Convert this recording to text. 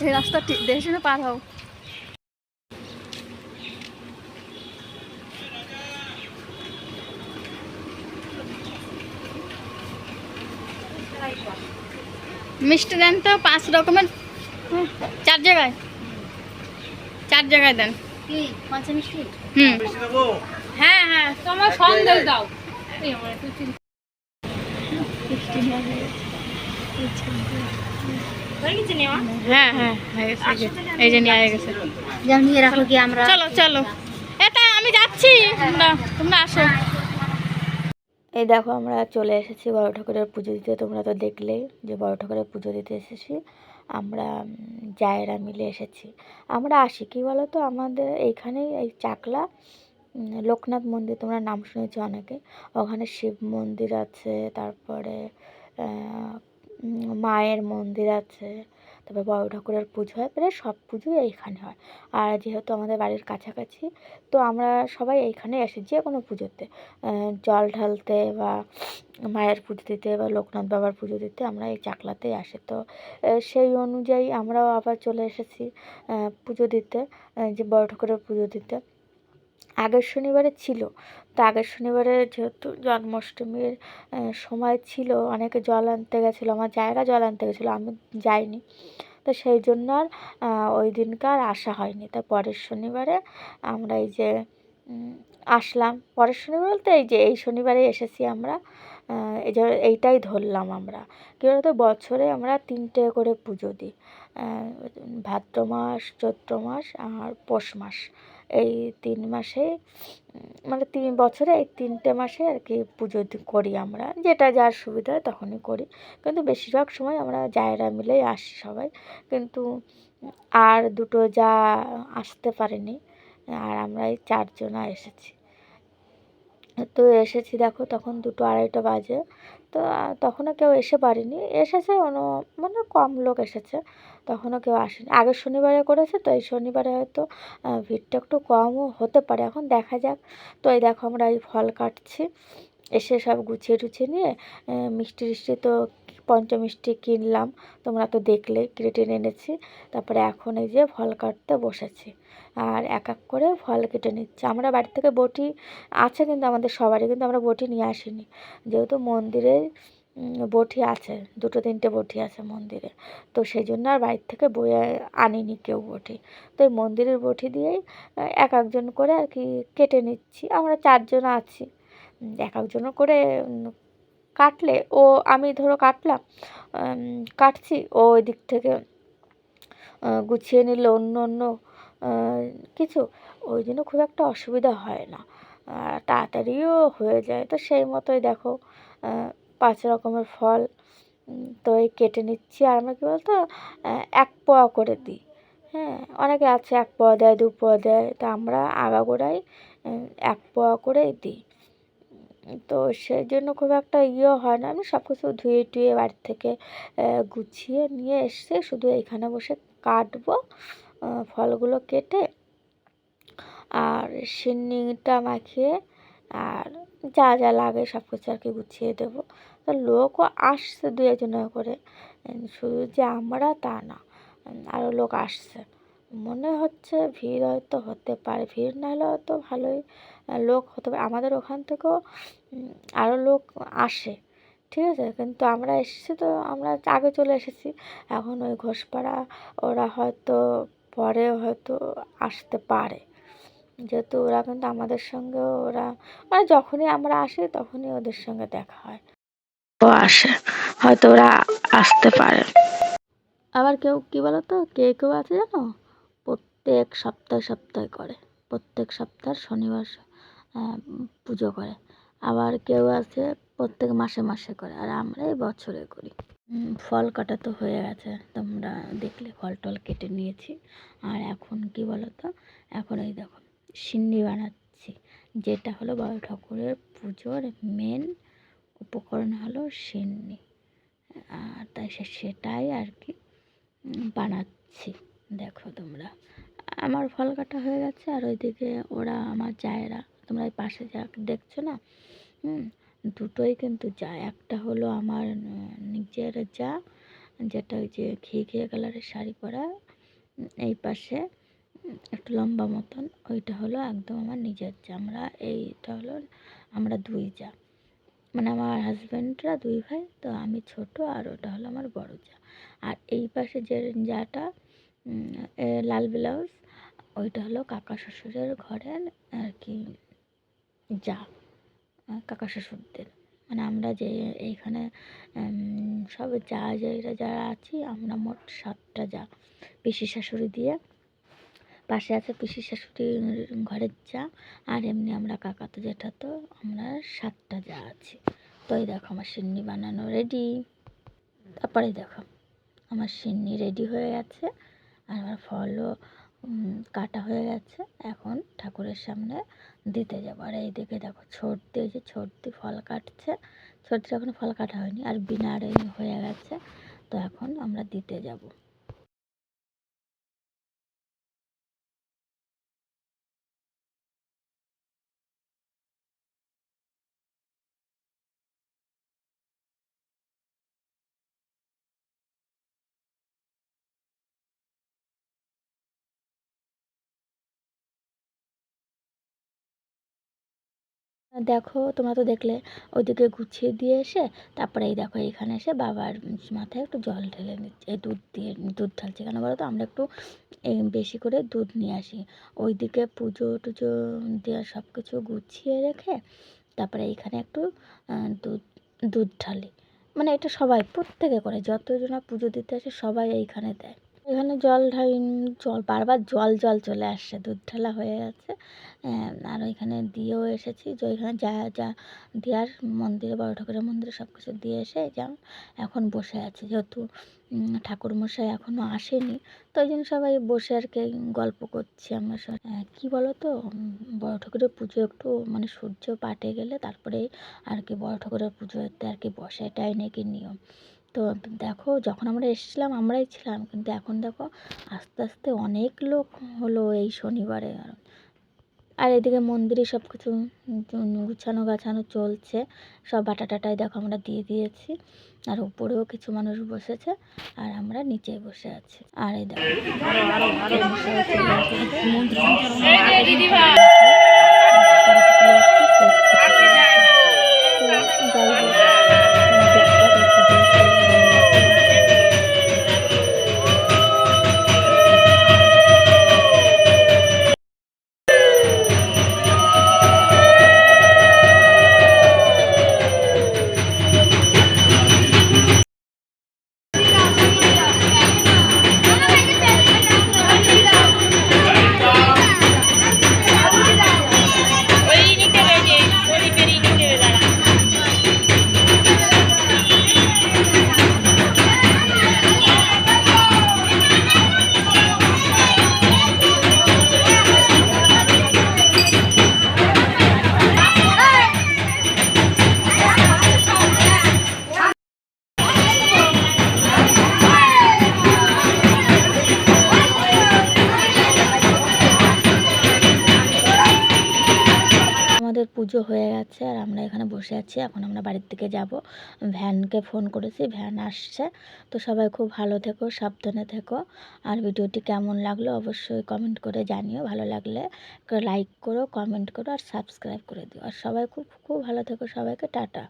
এই রাস্তা ঠিক দেখে শুনে পার হও। মিষ্টি দেন তো পাঁচ রকমের হুম, চার জায়গায়। চার জায়গায় দেন। কি? মিষ্টি? হুম। হ্যাঁ হ্যাঁ তোমার সন্দেশ দাও। চিনি হয়ে হ্যাঁ হ্যাঁ এই যে- নিয়ে গেছে। রাখো কি আমরা। চলো চলো। এটা আমি যাচ্ছি। তোমরা তোমরা আসো। এই দেখো আমরা চলে এসেছি বড় ঠাকুরের পুজো দিতে। তোমরা তো দেখলেই যে বড় ঠাকুরের পুজো দিতে এসেছি। আমরা জায়েরা মিলে এসেছি। আমরা আসি কি বলো তো আমাদের এইখানেই এই চাকলা লোকনাথ মন্দির। তোমরা নাম শুনেছো অনেকে। ওখানে শিব মন্দির আছে তারপরে মায়ের মন্দির আছে, তারপর বড় ঠাকুরের পুজো হয় প্রায় সব পুজোই এইখানে হয়। আর যেহেতু আমাদের বাড়ির কাছাকাছি, তো আমরা সবাই এইখানে আসি যে কোনো পুজোতে। জল ঢালতে বা মায়ের পুজো দিতে বা লোকনাথ বাবার পুজো দিতে আমরা এই চাকলাতেই আসি। তো সেই অনুযায়ী আমরাও আবার চলে এসেছি পুজো দিতে যে বড় ঠাকুরের পুজো দিতে। আগের শনিবারে ছিল। তো আগের শনিবারে যেহেতু জন্মাষ্টমীর সময় ছিল, অনেকে জল আনতে গেছিল, আমার জায়গা জল আনতে গেছিল, আমি যাইনি। তো সেই জন্য আর ওই দিনকার আসা হয়নি। তাই পরের শনিবারে আমরা এই যে আসলাম। পরের শনিবার বলতে এই যে, এই শনিবারে এসেছি আমরা এই যে, এইটাই ধরলাম আমরা। কী বলতো, বছরে আমরা তিনটে করে পুজো দিই ভাদ্র মাস চৈত্র মাস আর পৌষ মাস। এই তিন মাসে মানে তিন বছরে এই তিনটে মাসে আর কি পুজো করি আমরা। যেটা যার সুবিধা হয় তখনই করি। কিন্তু বেশিরভাগ সময় আমরা জায়রা মিলেই আসি সবাই। কিন্তু আর দুটো যা আসতে পারেনি, আর আমরা এই চারজনা এসেছি। তো এসেছি দেখো তখন দুটো আড়াইটা বাজে। তো তখনও কেউ এসে পারেনি। এসেছে অন্য মানে কম লোক এসেছে। তখনও কেউ আসেনি। আগের শনিবারে করেছে তো এই শনিবারে হয়তো ভিড়টা একটু কমও হতে পারে। এখন দেখা যাক। তো এই দেখো আমরা এই ফল কাটছি। এসে সব গুছিয়ে টুছিয়ে নিয়ে মিষ্টি টিষ্টি তো পঞ্চমিষ্টি কিনলাম। তোমরা তো দেখলে কেটে এনেছি। তারপরে এখন এই যে ফল কাটতে বসেছি। আর এক এক করে ফল কেটে নিচ্ছে। আমরা বাড়ি থেকে বটি আছে কিন্তু আমাদের সবারই কিন্তু আমরা বটি নিয়ে আসিনি। যেহেতু মন্দিরে উম, বটি আছে, দুটো তিনটে বটি আছে মন্দিরে তো সেই জন্য আর বাড়ির থেকে বয়ে আনিনি কেউ বটি। তো এই মন্দিরের বটি দিয়েই এক একজন করে আর কি কেটে নিচ্ছি। আমরা চারজন আছি। এক একজন করে কাটলে, ও আমি ধরো কাটলাম কাটছি, ও ওই দিক থেকে গুছিয়ে নিল অন্য অন্য কিছু, ওই জন্য খুব একটা অসুবিধা হয় না। তাড়াতাড়িও হয়ে যায়। তো সেই মতোই দেখো পাঁচ রকমের ফল তো এই কেটে নিচ্ছি। আর আমরা কী বলতো এক পোয়া করে দিই। হ্যাঁ অনেকে আছে এক পোয়া দেয়, দু পোয়া দেয়, তো আমরা আগাগোড়াই এক পোয়া করেই দিই। তো সেই জন্য খুব একটা ইয়েও হয় না। আমি সব কিছু ধুয়ে টুয়ে বাড়ি থেকে গুছিয়ে নিয়ে এসে শুধু এখানে বসে কাটবো ফলগুলো কেটে, আর সিন্নিটা মাখিয়ে আর যা যা লাগে সব কিছু আর কি গুছিয়ে দেবো। তো লোকও আসছে দু একজনের করে। শুধু যে আমরা তা না আরও লোক আসছে। মনে হচ্ছে ভিড় হয়তো হতে পারে। ভিড় না হলে হয়তো ভালোই লোক হতে পারে। আমাদের ওখান থেকেও আরও লোক আসে। ঠিক আছে? কিন্তু আমরা এসেছি তো আমরা আগে চলে এসেছি। এখন ওই ঘোষপাড়া ওরা হয়তো পরে হয়তো আসতে পারে। যেহেতু ওরা কিন্তু আমাদের সঙ্গে ওরা মানে যখনই আমরা আসি তখনই ওদের সঙ্গে দেখা হয়। ও আসে হয়তো ওরা আসতে পারে। আবার কেউ কী বলো তো কে কেউ আছে জানো? প্রত্যেক সপ্তাহে সপ্তাহে করে। প্রত্যেক সপ্তাহ শনিবার আহ, পুজো করে। আবার কেউ আছে প্রত্যেক মাসে মাসে করে আর আমরা এই বছরে করি। ফল কাটা তো হয়ে গেছে তোমরা দেখলে ফল টল কেটে নিয়েছি। আর এখন কি বলো তো এখন এই দেখো সিন্নি বানাচ্ছি। যেটা হলো বড় ঠাকুরের পুজোর মেন উপকরণ হলো সিন্নি। আর তাই সেটাই আর কি বানাচ্ছি। দেখো তোমরা। আমার ফল কাটা হয়ে গেছে আর ওইদিকে ওরা আমার জায়েরা, তোমরা এই পাশে যা দেখছ না? হুম, দুটোই কিন্তু যায় একটা হলো আমার নিজের যা, যেটা ওই যে ঘি ঘিয়ে কালারের শাড়ি পরা এই পাশে। একটু লম্বা মতন, ওইটা হলো একদম আমার নিজের যা আমরা এইটা হলো, আমরা দুই যা মানে আমার হাজব্যান্ডরা দুই ভাই, তো আমি ছোট আর ওটা হলো আমার বড় যা আর এই পাশে যে যাটা লাল ব্লাউজ, ওইটা হলো কাকা শ্বশুরের ঘরের আর কি যা কাকা শ্বশুরদের। মানে আমরা যে এইখানে সব যা যারা আছি, আমরা মোট সাতটা যা। পিসি শাশুড়ি দিয়ে পাশে আছে পিসি শাশুড়ির ঘরের যা আর এমনি আমরা কাকা তো যেটা তো আমরা সাতটা যা আছি। তো এই দেখো, আমার সিন্নি বানানো রেডি তারপরে দেখো, আমার সিন্নি রেডি হয়ে গেছে, আর আমার ফলও কাটা হয়ে গেছে। এখন ঠাকুরের সামনে দিতে যাব। আর এইদিকে দেখো ছোটদি এই যে ছোটদি ফল কাটছে। ছোটদির এখনও ফল কাটা হয়নি, আর এই হয়ে গেছে। তো এখন আমরা দিতে যাব। দেখো, তোমরা তো দেখলে, ওইদিকে গুছিয়ে দিয়ে এসে, তারপরে এই দেখো, এখানে এসে বাবার মাথায় একটু জল ঢেলে নিচ্ছে, এই দুধ দিয়ে, দুধ ঢালছে। কেন বলো তো? আমরা একটু বেশি করে দুধ নিয়ে আসি। ওইদিকে পুজো টুজো দেওয়া সব কিছু গুছিয়ে রেখে, তারপরে এইখানে একটু দুধ দুধ ঢালি। মানে এটা সবাই, প্রত্যেকে করে। যতজনা পুজো দিতে আসে, সবাই এইখানে দেয়। এখানে জল ঢাল জল বারবার জল জল চলে আসছে দুধ ঢালা হয়ে গেছে। আর ওইখানে দিয়েও এসেছি যে ওইখানে যা যা দেওয়ার মন্দিরে বড় ঠাকুরের মন্দিরে সব কিছু দিয়ে এসে যা এখন বসে আছি। যেহেতু ঠাকুরমশাই এখনও আসেনি তো ওই জন্য সবাই বসে আর কি গল্প করছি আমরা আহ, কী বলো তো বড় ঠাকুরের পুজো একটু মানে সূর্য পাটে গেলে তারপরে আর কি বড় ঠাকুরের পুজোতে আর কি বসে এটাই নাকি নিয়ম। তো দেখো যখন আমরা এসেছিলাম আমরাই ছিলাম কিন্তু এখন দেখো আস্তে আস্তে অনেক লোক হলো এই শনিবারে। আর এদিকে মন্দিরে সব কিছু গুছানো গাছানো চলছে সব বাটা টাটাই দেখো আমরা দিয়ে দিয়েছি আর উপরেও কিছু মানুষ বসেছে আর আমরা নিচে বসে আছি। আর এই দেখো পুজো হয়ে গেছে আর আমরা এখানে বসে আছি। এখন আমরা বাড়ির দিকে যাব। ভ্যানকে ফোন করেছি, ভ্যান আসছে। তো সবাই খুব ভালো থেকো, সাবধানে থেকো। আর ভিডিওটি কেমন লাগল অবশ্যই কমেন্ট করে জানিও। ভালো লাগলে লাইক করো কমেন্ট করো আর সাবস্ক্রাইব করে দিও। আর সবাই খুব খুব ভালো থেকো সবাইকে, টাটা।